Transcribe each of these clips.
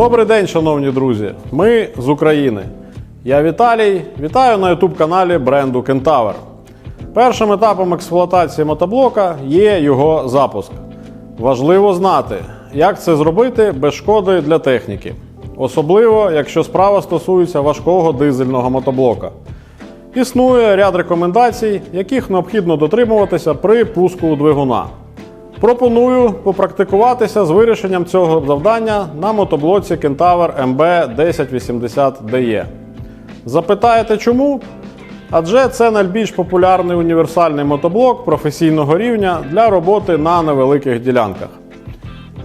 Добрий день, шановні друзі! Ми з України. Я Віталій. Вітаю на youtube каналі бренду Kentaur. Першим етапом експлуатації мотоблока є його запуск. Важливо знати, як це зробити без шкоди для техніки, особливо якщо справа стосується важкого дизельного мотоблока. Існує ряд рекомендацій, яких необхідно дотримуватися при пуску двигуна. Пропоную попрактикуватися з вирішенням цього завдання на мотоблоці Kentaur MB 1080DE. Запитаєте чому? Адже це найбільш популярний універсальний мотоблок професійного рівня для роботи на невеликих ділянках.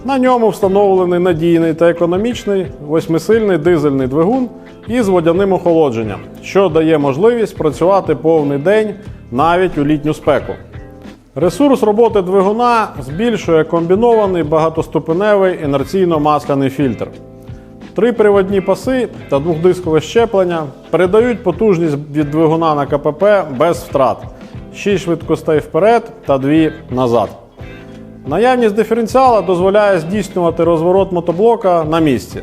На ньому встановлений надійний та економічний восьмисильний дизельний двигун із водяним охолодженням, що дає можливість працювати повний день навіть у літню спеку. Ресурс роботи двигуна збільшує комбінований багатоступеневий інерційно-масляний фільтр. Три приводні паси та двохдискове щеплення передають потужність від двигуна на КПП без втрат, 6 швидкостей вперед та 2 назад. Наявність диференціала дозволяє здійснювати розворот мотоблока на місці.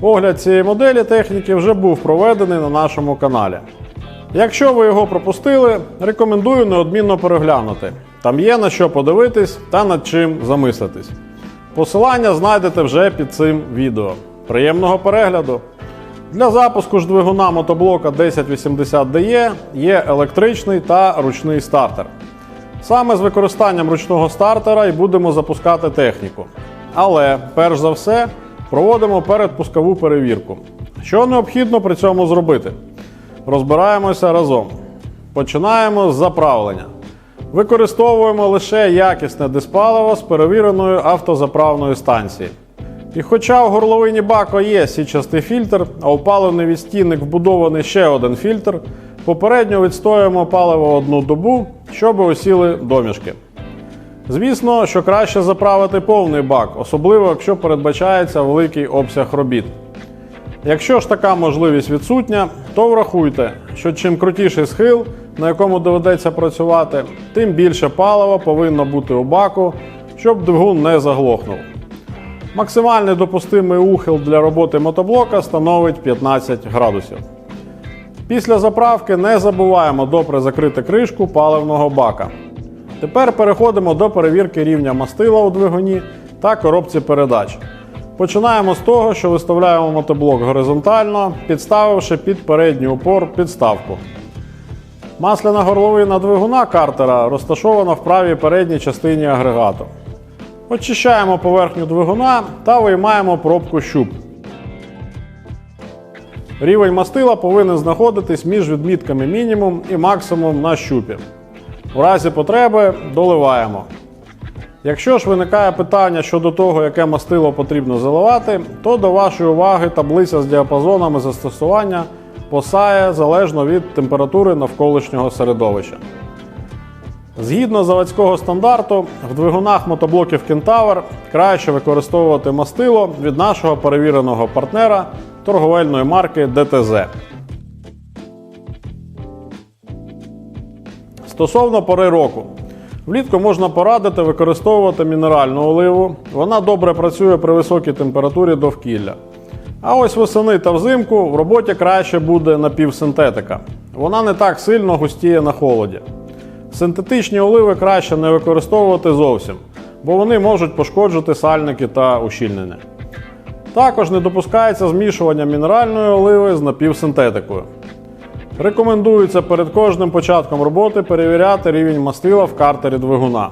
Огляд цієї моделі техніки вже був проведений на нашому каналі. Якщо ви його пропустили, рекомендую неодмінно переглянути. Там є на що подивитись та над чим замислитись. Посилання знайдете вже під цим відео. Приємного перегляду! Для запуску ж двигуна мотоблока 1080DE є електричний та ручний стартер. Саме з використанням ручного стартера і будемо запускати техніку. Але, перш за все, проводимо передпускову перевірку. Що необхідно при цьому зробити? Розбираємося разом. Починаємо з заправлення. Використовуємо лише якісне диспаливо з перевіреної автозаправної станції. І хоча в горловині бака є січастий фільтр, а у паливний відстійник вбудований ще один фільтр, попередньо відстоюємо паливо одну добу, щоб осіли домішки. Звісно, що краще заправити повний бак, особливо якщо передбачається великий обсяг робіт. Якщо ж така можливість відсутня, то врахуйте, що чим крутіший схил, на якому доведеться працювати, тим більше палива повинно бути у баку, щоб двигун не заглохнув. Максимальний допустимий ухил для роботи мотоблока становить 15 градусів. Після заправки не забуваємо добре закрити кришку паливного бака. Тепер переходимо до перевірки рівня мастила у двигуні та коробці передач. Починаємо з того, що виставляємо мотоблок горизонтально, підставивши під передній упор підставку. Масляна горловина двигуна картера розташована в правій передній частині агрегату. Очищаємо поверхню двигуна та виймаємо пробку щуп. Рівень мастила повинен знаходитись між відмітками мінімум і максимум на щупі. У разі потреби доливаємо. Якщо ж виникає питання щодо того, яке мастило потрібно заливати, то до вашої уваги таблиця з діапазонами застосування посає залежно від температури навколишнього середовища. Згідно заводського стандарту, в двигунах мотоблоків Kentaur краще використовувати мастило від нашого перевіреного партнера торговельної марки DTZ. Стосовно пори року. Влітку можна порадити використовувати мінеральну оливу. Вона добре працює при високій температурі довкілля. А ось восени та взимку в роботі краще буде напівсинтетика. Вона не так сильно густіє на холоді. Синтетичні оливи краще не використовувати зовсім, бо вони можуть пошкоджити сальники та ущільнення. Також не допускається змішування мінеральної оливи з напівсинтетикою. Рекомендується перед кожним початком роботи перевіряти рівень мастила в картері двигуна.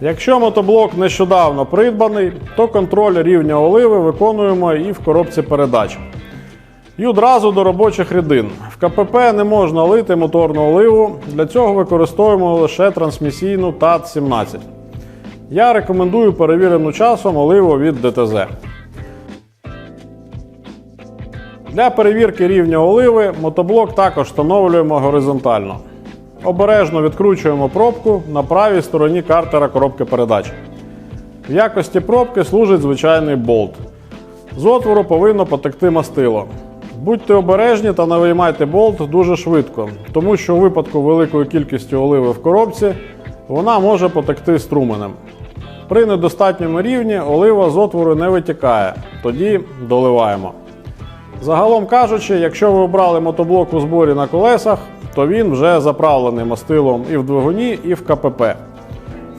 Якщо мотоблок нещодавно придбаний, то контроль рівня оливи виконуємо і в коробці передач. І одразу до робочих рідин. В КПП не можна лити моторну оливу, для цього використовуємо лише трансмісійну ТАТ-17. Я рекомендую перевірену часом оливу від ДТЗ. Для перевірки рівня оливи мотоблок також встановлюємо горизонтально. Обережно відкручуємо пробку на правій стороні картера коробки передач. В якості пробки служить звичайний болт. З отвору повинно потекти мастило. Будьте обережні та не виймайте болт дуже швидко, тому що у випадку великої кількості оливи в коробці вона може потекти струменем. При недостатньому рівні олива з отвору не витікає, тоді доливаємо. Загалом кажучи, якщо ви обрали мотоблок у зборі на колесах, то він вже заправлений мастилом і в двигуні, і в КПП.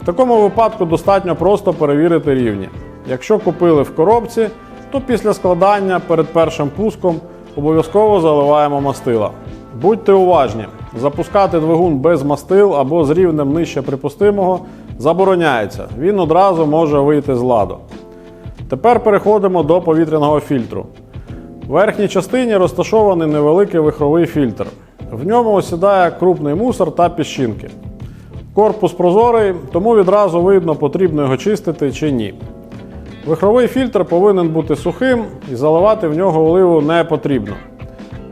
В такому випадку достатньо просто перевірити рівні. Якщо купили в коробці, то після складання перед першим пуском обов'язково заливаємо мастила. Будьте уважні, запускати двигун без мастил або з рівнем нижче припустимого забороняється. Він одразу може вийти з ладу. Тепер переходимо до повітряного фільтру. В верхній частині розташований невеликий вихровий фільтр. В ньому осідає крупний мусор та піщинки. Корпус прозорий, тому відразу видно, потрібно його чистити чи ні. Вихровий фільтр повинен бути сухим і заливати в нього оливу не потрібно.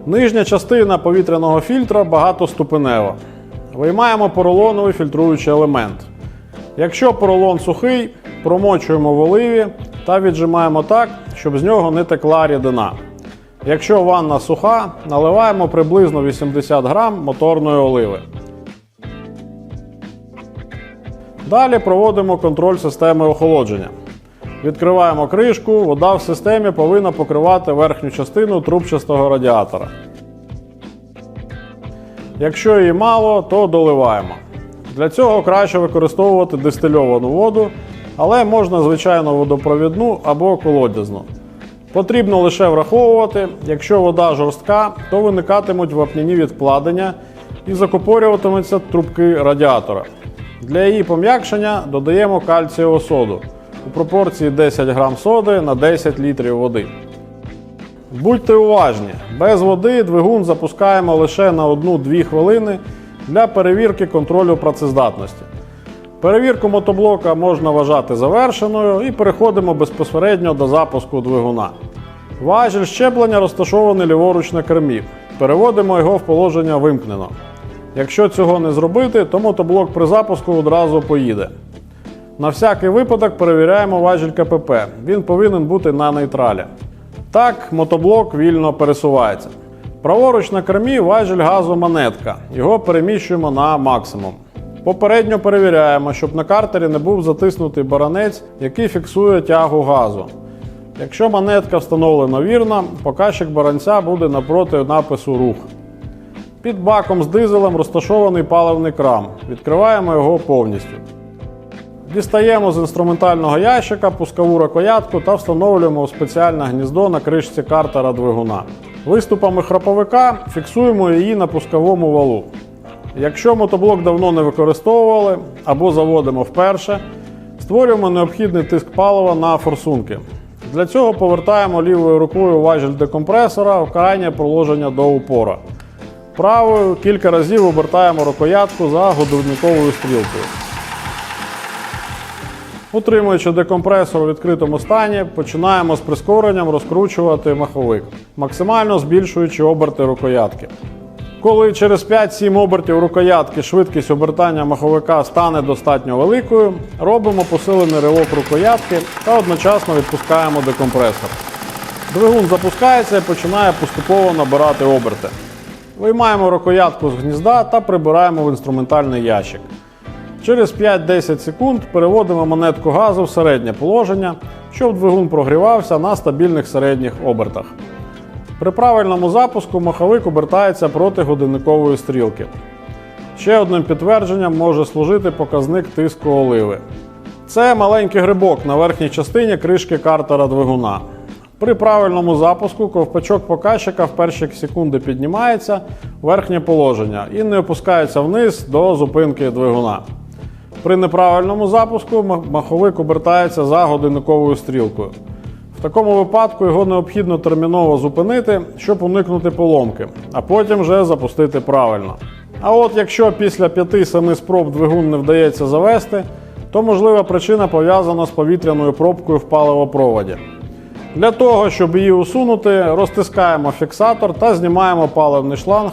Нижня частина повітряного фільтра багатоступенева. Виймаємо поролоновий фільтруючий елемент. Якщо поролон сухий, промочуємо в оливі та віджимаємо так, щоб з нього не текла рідина. Якщо ванна суха, наливаємо приблизно 80 грам моторної оливи. Далі проводимо контроль системи охолодження. Відкриваємо кришку, вода в системі повинна покривати верхню частину трубчастого радіатора. Якщо її мало, то доливаємо. Для цього краще використовувати дистильовану воду, але можна звичайно водопровідну або колодязну. Потрібно лише враховувати, якщо вода жорстка, то виникатимуть вапняні відкладення і закупорюватимуться трубки радіатора. Для її пом'якшення додаємо кальцієву соду у пропорції 10 грам соди на 10 літрів води. Будьте уважні, без води двигун запускаємо лише на 1-2 хвилини для перевірки контролю працездатності. Перевірку мотоблока можна вважати завершеною і переходимо безпосередньо до запуску двигуна. Важіль щеплення розташований ліворуч на кермі. Переводимо його в положення вимкнено. Якщо цього не зробити, то мотоблок при запуску одразу поїде. На всякий випадок перевіряємо важіль КПП. Він повинен бути на нейтралі. Так, мотоблок вільно пересувається. Праворуч на кермі важіль газу монетка. Його переміщуємо на максимум. Попередньо перевіряємо, щоб на картері не був затиснутий баранець, який фіксує тягу газу. Якщо монетка встановлена вірно, показчик баранця буде напроти напису рух. Під баком з дизелем розташований паливний кран. Відкриваємо його повністю. Дістаємо з інструментального ящика пускову рукоятку та встановлюємо у спеціальне гніздо на кришці картера двигуна. Виступами храповика фіксуємо її на пусковому валу. Якщо мотоблок давно не використовували або заводимо вперше, створюємо необхідний тиск палива на форсунки. Для цього повертаємо лівою рукою важіль декомпресора в крайнє положення до упора. Правою кілька разів обертаємо рукоятку за годинниковою стрілкою. Утримуючи декомпресор у відкритому стані, починаємо з прискоренням розкручувати маховик, максимально збільшуючи оберти рукоятки. Коли через 5-7 обертів рукоятки швидкість обертання маховика стане достатньо великою, робимо посилений ривок рукоятки та одночасно відпускаємо декомпресор. Двигун запускається і починає поступово набирати оберти. Виймаємо рукоятку з гнізда та прибираємо в інструментальний ящик. Через 5-10 секунд переводимо монетку газу в середнє положення, щоб двигун прогрівався на стабільних середніх обертах. При правильному запуску маховик обертається проти годинникової стрілки. Ще одним підтвердженням може служити показник тиску оливи. Це маленький грибок на верхній частині кришки картера двигуна. При правильному запуску ковпачок показчика в перші секунди піднімається в верхнє положення і не опускається вниз до зупинки двигуна. При неправильному запуску маховик обертається за годинниковою стрілкою. Такому випадку його необхідно терміново зупинити, щоб уникнути поломки, а потім вже запустити правильно. А от якщо після 5-7 спроб двигун не вдається завести, то можлива причина пов'язана з повітряною пробкою в паливопроводі. Для того, щоб її усунути, розтискаємо фіксатор та знімаємо паливний шланг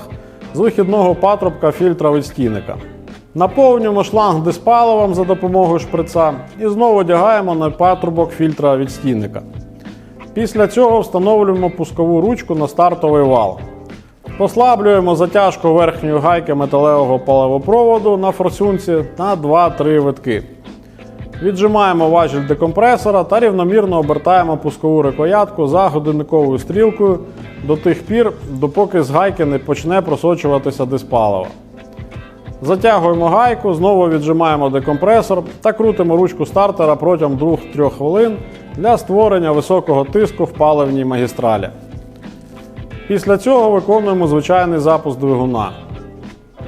з вихідного патрубка фільтра відстійника. Наповнюємо шланг диспаливом за допомогою шприца і знову одягаємо на патрубок фільтра відстійника. Після цього встановлюємо пускову ручку на стартовий вал. Послаблюємо затяжку верхньої гайки металевого паливопроводу на форсунці на 2-3 витки. Віджимаємо важіль декомпресора та рівномірно обертаємо пускову рукоятку за годинниковою стрілкою до тих пір, допоки з гайки не почне просочуватися диспалива. Затягуємо гайку, знову віджимаємо декомпресор та крутимо ручку стартера протягом 2-3 хвилин для створення високого тиску в паливній магістралі. Після цього виконуємо звичайний запуск двигуна.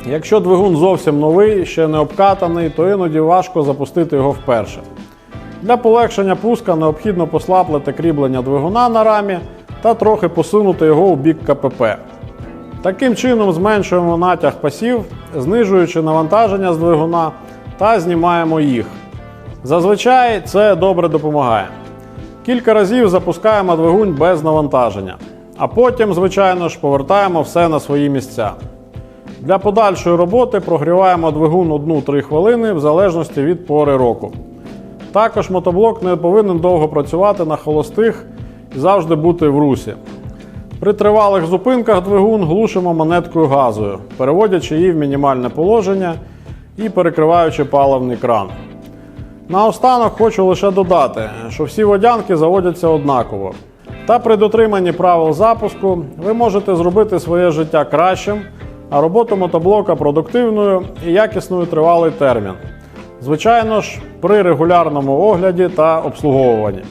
Якщо двигун зовсім новий, ще не обкатаний, то іноді важко запустити його вперше. Для полегшення пуска необхідно послаблити кріплення двигуна на рамі та трохи посунути його у бік КПП. Таким чином зменшуємо натяг пасів, знижуючи навантаження з двигуна та знімаємо їх. Зазвичай це добре допомагає. Кілька разів запускаємо двигун без навантаження, а потім, звичайно ж, повертаємо все на свої місця. Для подальшої роботи прогріваємо двигун 1-3 хвилини в залежності від пори року. Також мотоблок не повинен довго працювати на холостих і завжди бути в русі. При тривалих зупинках двигун глушимо монеткою газою, переводячи її в мінімальне положення і перекриваючи паливний кран. Наостанок хочу лише додати, що всі водянки заводяться однаково. Та при дотриманні правил запуску ви можете зробити своє життя кращим, а роботу мотоблока продуктивною і якісною тривалий термін. Звичайно ж, при регулярному огляді та обслуговуванні.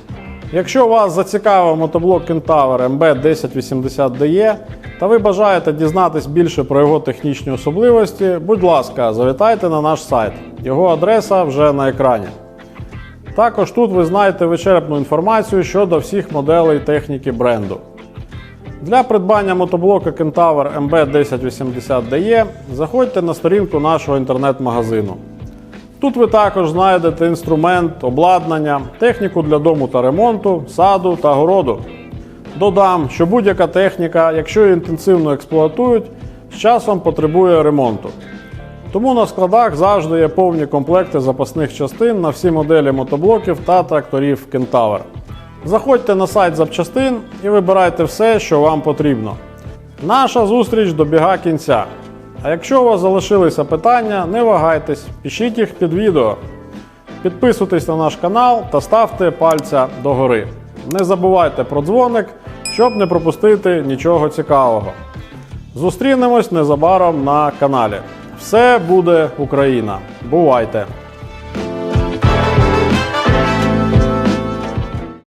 Якщо вас зацікавив мотоблок Kentaur MB1080DE та ви бажаєте дізнатись більше про його технічні особливості, будь ласка, завітайте на наш сайт. Його адреса вже на екрані. Також тут ви знайдете вичерпну інформацію щодо всіх моделей техніки бренду. Для придбання мотоблока Kentaur MB1080DE заходьте на сторінку нашого інтернет-магазину. Тут ви також знайдете інструмент, обладнання, техніку для дому та ремонту, саду та городу. Додам, що будь-яка техніка, якщо її інтенсивно експлуатують, з часом потребує ремонту. Тому на складах завжди є повні комплекти запасних частин на всі моделі мотоблоків та тракторів Kentaur. Заходьте на сайт запчастин і вибирайте все, що вам потрібно. Наша зустріч добіга кінця. А якщо у вас залишилися питання, не вагайтесь, пишіть їх під відео. Підписуйтесь на наш канал та ставте пальця догори. Не забувайте про дзвоник, щоб не пропустити нічого цікавого. Зустрінемось незабаром на каналі. Все буде Україна. Бувайте!